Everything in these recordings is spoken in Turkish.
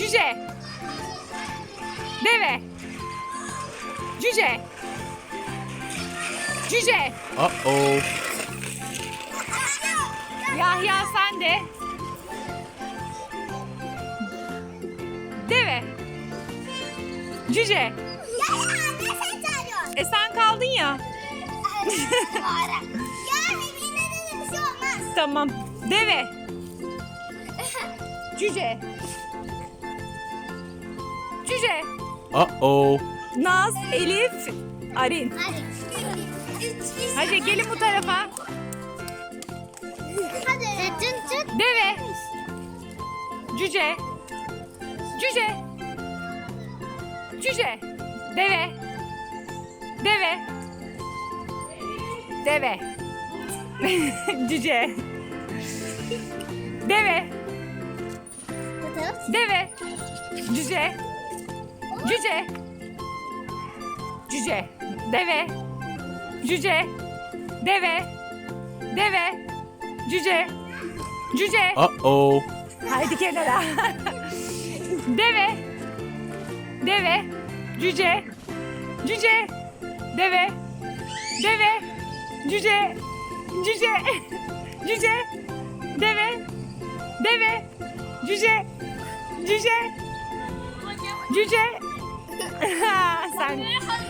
Cüce. Deve. Cüce. Cüce. Uh-oh. Yahya sen de. Deve. Cüce. E sen kaldın ya. ya yine de bir şey olmaz. Tamam. Deve. Cüce. Uh-oh. Naz, Elif, Arin. Hadi. Gelin bu tarafa. Hadi. Çıt çıt. Deve. Cüce. Cüce. Cüce. Deve. Deve. Deve. Cüce. Deve. Deve. Cüce. Cüce. Cüce. Deve. Cüce. Deve. Deve. Cüce. Cüce. Uh-oh. Haydi kenara. Deve. Deve. Cüce. Cüce. Deve. Deve. Cüce. Cüce. Cüce. Deve. Deve. Cüce. Cüce. Cüce. Sen.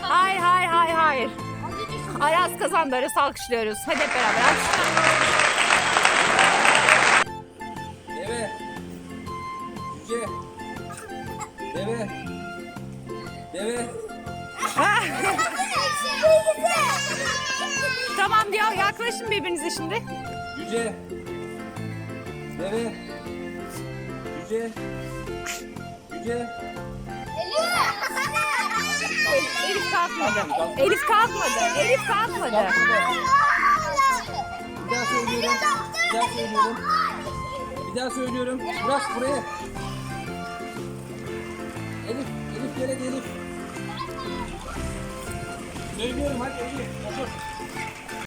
Hayır hayır hayır hayır. Ayaz kazandı. Arası alkışlıyoruz. Hadi hep beraber alkışlayalım. Deve. Cüce. Deve. Deve. Tamam ya yaklaşın birbirinize şimdi. Cüce. Deve. Cüce. Cüce. Elif kalkmadı. Elif kalkmadı. Elif kalkmadı. Bir daha söylüyorum. Bir daha söylüyorum. Bir daha söylüyorum. Burası buraya. Elif. Elif gel hadi Elif. Söylüyorum hadi Elif. Otur.